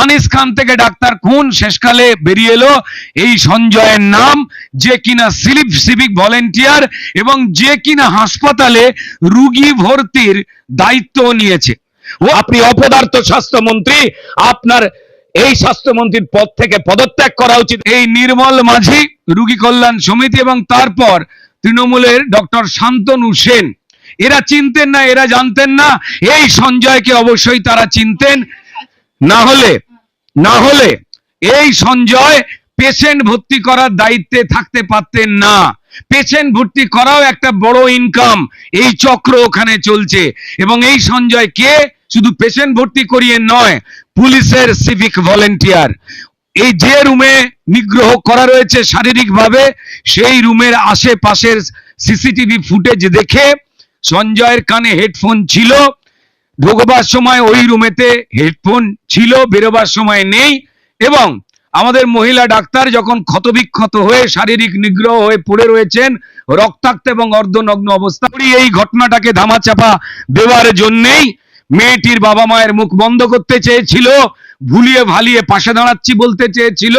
আনিস খান থেকে ডাক্তার খুন, শেষকালে বেরিয়ে এলো এই সঞ্জয়ের নাম, যে কিনা সিলিপ সিভিক ভলেন্টিয়ার এবং যে কিনা হাসপাতালে রুগী ভর্তির দায়িত্ব নিয়েছে। ও আপনি অপদার্থ স্বাস্থ্যমন্ত্রী, আপনার এই স্বাস্থ্যমন্ত্রীর পদ থেকে পদত্যাগ করা উচিত। এই নির্মল মাঝি, রুগী কল্যাণ সমিতি এবং তারপর তৃণমূলের ডক্টর শান্তনু সেন। এরা চিনতেন না, এরা জানতেন না, এই সঞ্জয়কে অবশ্যই তারা চিনতেন। না হলে না হলে এই সঞ্জয় পেশেন্ট ভর্তি করার দায়িত্বে থাকতে পারতেন না। পেশেন্ট ভর্তি করাও একটা বড় ইনকাম এই চক্র ওখানে চলছে। এবং এই সঞ্জয় কে? শুধু পেশেন্ট ভর্তি করিয়ে নয়, পুলিশের সিভিক ভলেন্টিয়ার এই যে রুমে নিগ্রহ করা রয়েছে শারীরিকভাবে, সেই রুমের আশেপাশের সিসিটিভি ফুটেজ দেখে সঞ্জয়ের কানে হেডফোন ছিল। ঢোকবার সময় ওই রুমেতে হেডফোন ছিল, বেরোবার সময় নেই এবং আমাদের মহিলা ডাক্তার যখন ক্ষতবিক্ষত হয়ে শারীরিক নিগ্রহ হয়ে পড়ে রয়েছেন, রক্তাক্ত এবং অর্ধনগ্ন অবস্থা এই ঘটনাটাকে ধামাচাপা দেওয়ার জন্যেই মেয়েটির বাবা মায়ের মুখ বন্ধ করতে চেয়েছিল, ভুলিয়ে ভালিয়ে পাশে দাঁড়াচ্ছি বলতে চেয়েছিল,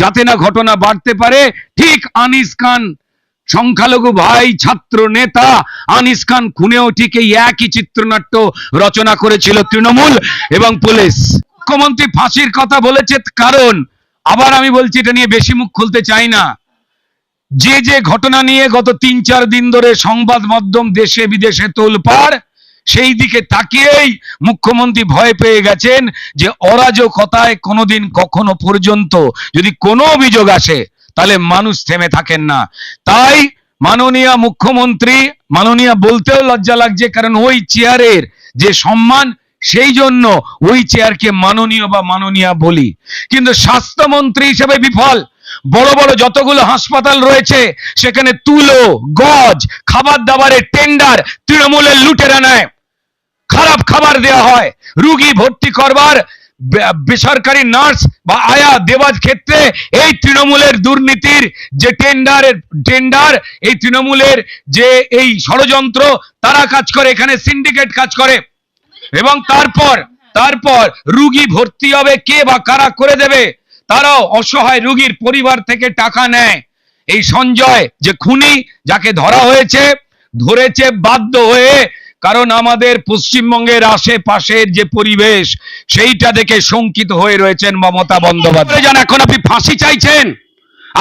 যাতে না ঘটনা বাড়তে পারে। ঠিক আনিস খান সংখ্যালঘু ভাই, ছাত্র, নেতা, আনিস খান খুনেও ঠিক এই একই চিত্রনাট্য রচনা করেছিল তৃণমূল এবং পুলিশ। মুখ্যমন্ত্রী ফাঁসির কথা বলেছে কারণ, আবার আমি বলছি এটা নিয়ে বেশি মুখ খুলতে চাই না। যে যে ঘটনা নিয়ে গত তিন চার দিন ধরে সংবাদ মাধ্যম দেশে বিদেশে তোলপাড়, সেই দিকে তাকিয়েই মুখ্যমন্ত্রী ভয় পেয়ে গেছেন যে অরাজকতায় কোনোদিন কখনো পর্যন্ত যদি কোনো অভিযোগ আসে তাহলে মানুষ থেমে থাকেন না। তাই মাননীয় মুখ্যমন্ত্রী, মাননীয় বলতেও লজ্জা লাগছে, কারণ ওই চেয়ারের যে সম্মান, সেই জন্য ওই চেয়ারকে মাননীয় বা মাননীয় বলি। কিন্তু স্বাস্থ্যমন্ত্রী হিসেবে বিফল। বড় বড় যতগুলো হাসপাতাল রয়েছে, সেখানে তুলো, গজ, খাবার দাবারের টেন্ডার তৃণমূলের লুটেরা নেয়। খারাপ খাবার দেওয়া হয়। রুগী ভর্তি করবার বেসরকারি নার্স বা আয়া দেওয়ার ক্ষেত্রে এই তৃণমূলের দুর্নীতির যে টেন্ডারের টেন্ডার এই তৃণমূলের যে এই ষড়যন্ত্র, তারা কাজ করে, এখানে সিন্ডিকেট কাজ করে। এবং তারপর তারপর রুগী ভর্তি হবে কে বা কারা করে দেবে? তারাও অসহায় রুগীর পরিবার থেকে টাকা নেয়। এই সঞ্জয় যে খুনি, যাকে ধরা হয়েছে, ধরেছে বাধ্য হয়ে কারণ আমাদের পশ্চিমবঙ্গের আশেপাশের যে পরিবেশ, সেইটা দেখে শঙ্কিত হয়ে রয়েছেন মমতা বন্দ্যোপাধ্যায়। এখন আপনি ফাঁসি চাইছেন?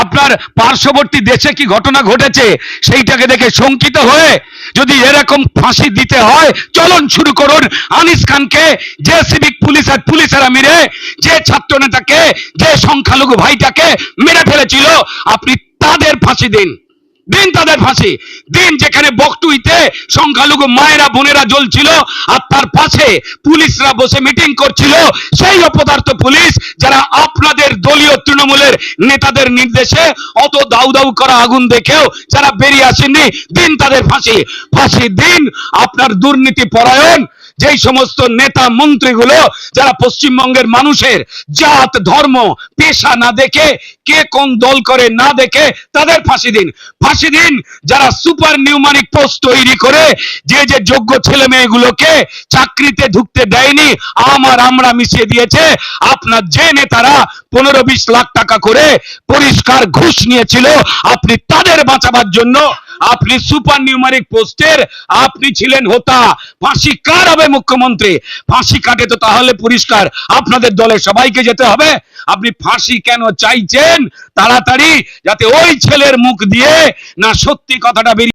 আপনার পার্শ্ববর্তী দেশে কি ঘটনা ঘটেছে? সেইটাকে দেখে শঙ্কিত হয়ে যদি এরকম ফাঁসি দিতে হয়, চলন শুরু করুন। আনিস খানকে, যে সিভিক পুলিশ পুলিশের পুলিশেরা মেরে যে ছাত্র নেতাকে, যে সংখ্যালঘু ভাইটাকে মেরে ফেলেছিল, আপনি তাদের ফাঁসি দিন। দিন তাদের ফাঁসি। দিন যেখানে বকটুইতে সংখ্যালঘু মায়েরা, বোনেরা জ্বলছিল আর তার পাশে পুলিশরা বসে মিটিং করছিল, সেই অপদার্থ পুলিশ যারা আপনাদের দলীয় তৃণমূলের নেতাদের নির্দেশে অত দাউ দাউ করা আগুন দেখেও যারা বেরিয়ে আসেননি, দিন তাদের ফাঁসি। ফাঁসি দিন আপনার দুর্নীতি পরায়ণ, যেই সমস্ত নেতা মন্ত্রীগুলো যারা পশ্চিমবঙ্গের মানুষের জাত, ধর্ম, পেশা না দেখে কে কোন দল করে না দেখে তাদের ফাঁসি দিন। ফাঁসি দিন যারা সুপার নিউমানিক পোস্ট তৈরি করে, যে যে যোগ্য ছেলে মেয়েগুলোকে চাকরিতে ঢুকতে দেয়নি আমার আমরা মিশিয়ে দিয়েছে। আপনার যে নেতারা পনেরো বিশ লাখ টাকা করে পরিষ্কার ঘুষ নিয়েছিল, আপনি তাদের বাঁচাবার জন্য আপনি সুপার নিউমারিক পোস্টের আপনি ছিলেন হোতা। ফাঁসি কার হবে মুখ্যমন্ত্রী? ফাঁসি কাটে তো তাহলে পরিষ্কার। আপনাদের দলের সবাইকে যেতে হবে। আপনি ফাঁসি কেন চাইছেন? তাড়াতাড়ি যাতে ওই ছেলের মুখ দিয়ে না সত্যি কথাটা বেরিয়ে